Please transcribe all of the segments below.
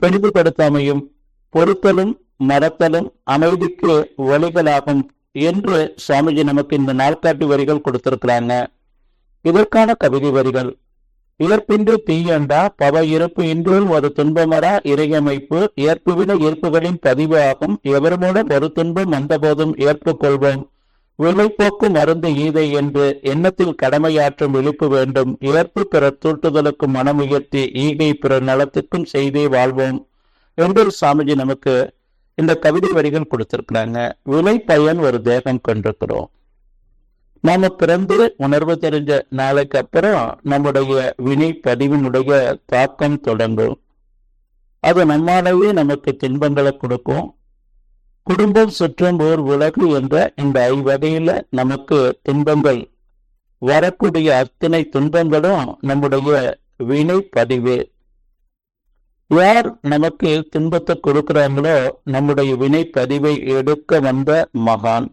பெரிதுபடுத்தாமையும் பொறுத்தலும் மறத்தலும் அமைதிக்கு வழிகளாகும் என்று சுவாமிஜி நமக்கு இந்த நாள்காட்டி வரிகள் கொடுத்திருக்கிறாங்க. இதற்கான கவிதை வரிகள். இயற்பின்றி தீயண்டா பவ இருப்பு இன்றும் ஒரு துன்பமரா இறையமைப்பு ஏற்புவின ஈர்ப்புகளின் பதிவு ஆகும். எவர் மூலம் ஒரு துன்பம் வந்தபோதும் ஏற்றுக்கொள்வோம். விளைப்போக்கு மருந்து ஈதை என்று எண்ணத்தில் கடமையாற்றும் விழிப்பு வேண்டும். இழப்பு பிற தூட்டுதலுக்கு மனம் உயர்த்தி ஈகை பிற நலத்துக்கும் செய்தே வாழ்வோம் என்று சாமிஜி நமக்கு இந்த கவிதை வரிகள் கொடுத்திருக்கிறாங்க. விலை பயன் ஒரு தேகம் கொண்டிருக்கிறோம். நாம பிறந்து உணர்வு தெரிஞ்ச நாளைக்கு அப்புறம் நம்முடைய வினை பதிவினுடைய தாக்கம் தொடங்கும். அது நம்மாலவே நமக்கு துன்பங்களை கொடுக்கும். குடும்பம் சுற்றம் ஓர் உலகு என்ற இந்த ஐவகையில நமக்கு துன்பங்கள் வரக்கூடிய அத்தனை துன்பங்களும் நம்முடைய வினை பதிவு. யார் நமக்கு துன்பத்தை கொடுக்கிறாங்களோ நம்முடைய வினை பதிவை எடுக்க வந்த மகான்.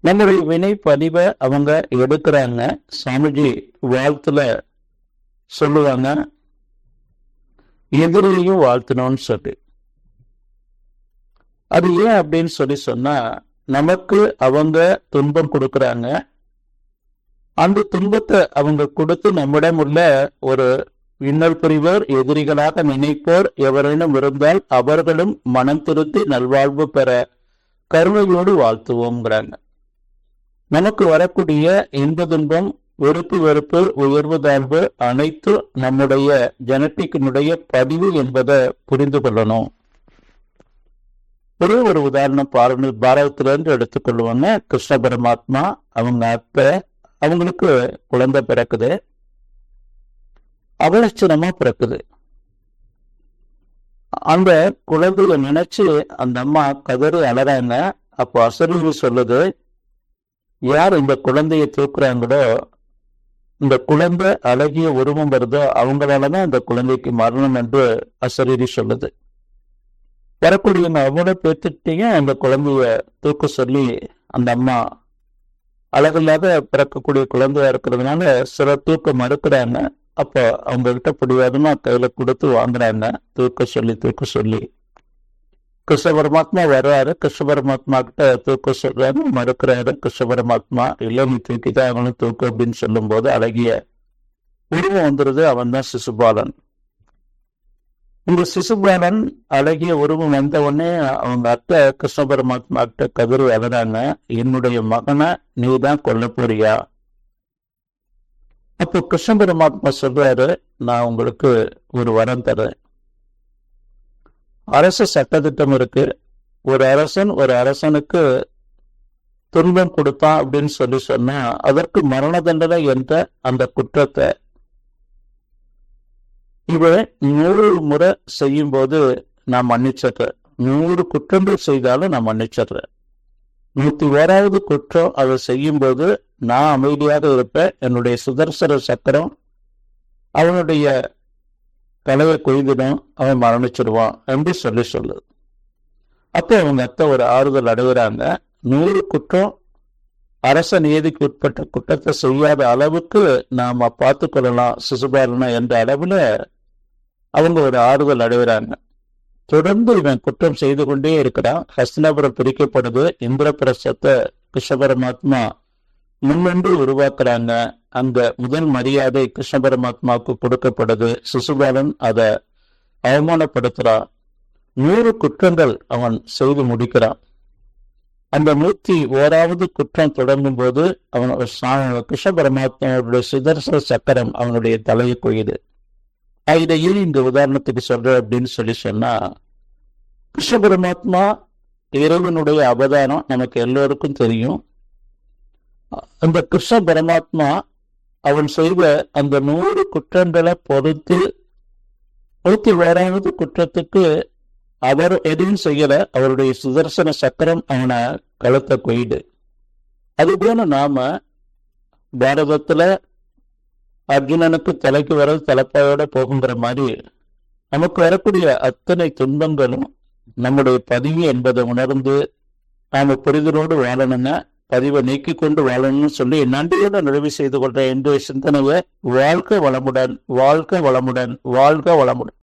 நம்முடைய வினை பதிவை அவங்க எடுக்கிறாங்க. சாமிஜி வாழ்த்துல சொல்லுவாங்க எதிரிலையும் வாழ்த்தணும்னு சொல்லி. அது ஏன் அப்படின்னு சொல்லி சொன்னா நமக்கு அவங்க துன்பம் கொடுக்குறாங்க. அந்த துன்பத்தை அவங்க கொடுத்து நம்மிடம் உள்ள ஒரு இன்னல் புரிவர் எதிரிகளாக நினைப்போர் எவரேனும் இருந்தால் அவர்களும் மனம் திருத்தி நல்வாழ்வு பெற கருணையோடு வாழ்த்துவோங்கிறாங்க நமக்கு வரக்கூடிய இன்ப துன்பம் வெறுப்பு வெறுப்பு உயர்வு தாழ்வு அனைத்து நம்முடைய ஜெனட்டிக்கினுடைய பதிவு என்பதை புரிந்து கொள்ளணும். ஒரே ஒரு உதாரணம் பாருங்க பாரதத்திலிருந்து எடுத்துக்கொள்வாங்க கிருஷ்ண பரமாத்மா அவங்க அப்ப அவங்களுக்கு குழந்தை பிறக்குது. அவலட்சணமா பிறக்குது. அந்த குழந்தைய நினைச்சு அந்த அம்மா கதறி அலறாங்க அப்போ அசரீரி சொல்லுது யார் இந்த குழந்தைய தூக்குறாங்களோ இந்த குழந்தை அழகிய உருவம் வருதோ அவங்களாலதான் இந்த குழந்தைக்கு மரணம் என்று அசரீரி சொல்லுது. வரக்கூடிய அவ்வளவு பேத்துட்டையும் அந்த குழந்தைய தூக்க சொல்லி அந்த அம்மா அழகில்லாத பிறக்கக்கூடிய குழந்தையா இருக்கிறதுனால சில தூக்க மறுக்கிறாங்க. அப்போ அவங்க கிட்ட பிடிவாதமா கையில கொடுத்து வாங்குறாங்க. தூக்க சொல்லி தூக்க சொல்லி. கிருஷ்ண பரமாத்மா வர்றாரு. கிருஷ்ண பரமாத்மா கிட்ட தூக்க சொல்றாரு. மறுக்கிறாரு. கிருஷ்ண பரமாத்மா இல்லை நீ தூக்கிதான் அவனும் தூக்கு அப்படின்னு சொல்லும் போது அழகிய உருவம் வந்துருது. அவன் தான் சிசுபாலன். இந்த சிசுபாலன் அழகிய உருவம் வந்த உடனே அவங்க அத்தை கிருஷ்ண பரமாத்மா கிட்ட கதிர் எழுறாங்க என்னுடைய மகனை நீ தான் கொல்ல போறியா? அப்போ கிருஷ்ண பரமாத்மா சொல்றாரு நான் உங்களுக்கு ஒரு வரம் தரேன். அரசு சட்டத்திட்டம் இருக்கு. ஒரு அரசன் ஒரு அரசனுக்கு துன்பம் கொடுத்தான் அப்படின்னு சொல்லி சொன்னா அதற்கு மரண தண்டனை என்ற அந்த குற்றத்தை இவை நூறு முறை செய்யும் போது நான் மன்னிச்சிடுறேன் நூறு குற்றங்கள் செய்தாலும் நான் மன்னிச்சிடுறேன் நூத்தி ஓராவது குற்றம் அதை செய்யும் போது நான் அமைதியாக இருப்பேன். என்னுடைய சுதர்சன சக்கரம் அவனுடைய கனவை குறைந்துடும் அவன் மரணிச்சிடுவான் என்று சொல்லி சொல்லு அப்போ அவங்க அத்தை ஒரு ஆறுதல் அடைகிறாங்க. நூறு குற்றம் அரச நீதிக்கு உட்பட்ட குற்றத்தை செய்யாத அளவுக்கு நாம பார்த்து கொள்ளலாம் சிசுபாலனா என்ற அளவுல அவங்க ஒரு ஆறுதல் அடைகிறாங்க தொடர்ந்து இவன் குற்றம் செய்து கொண்டே இருக்கிறான். ஹஸ்தினாபுரம் பிரிக்கப்படுது. இந்திரபிரசத்தை கிருஷ்ண பரமாத்மா முன்வென்று உருவாக்குறாங்க. அந்த முதல் மரியாதை கிருஷ்ண பரமாத்மாவுக்கு கொடுக்கப்படுது. சிசுபாலன் அதை அவமானப்படுத்துறான். நூறு குற்றங்கள் அவன் செய்து முடிக்கிறான். அந்த நூத்தி ஓராவது குற்றம் தொடங்கும் போது அவன் கிருஷ்ண பரமாத்மாவுடைய சுதர்சன சக்கரம் அவனுடைய தலையை கொய்யுது. இதையும் இந்த உதாரணத்துக்கு சொல்ற அப்படின்னு சொல்லி சொன்னா கிருஷ்ண பரமாத்மா இறைவனுடைய அவதானம் நமக்கு எல்லோருக்கும் தெரியும். அந்த கிருஷ்ண பரமாத்மா அவன் செய்த அந்த நூறு குற்றங்களை பொறுத்து பொறுத்து வேறாவது குற்றத்துக்கு அவர் எதுவும் செய்யல. அவருடைய சுதர்சன சக்கரம் அவனை கழுத்த கொய்டு அதுபோல நாம பாரதத்துல அர்ஜுனனுக்கு தலைக்கு வர தலைப்பாயோட போகுங்கிற மாதிரி நமக்கு வரக்கூடிய அத்தனை துன்பங்களும் நம்முடைய பதிவு என்பதை உணர்ந்து நாம புரிதலோடு வாழணும்னா பதிவை நீக்கி கொண்டு வாழணும்னு சொல்லி நன்றியோட நிறைவு செய்து கொள்ற என்ற சிந்தனவை வாழ்க்கை வளமுடன் வாழ்க்கை வளமுடன் வாழ்க வளமுடன்.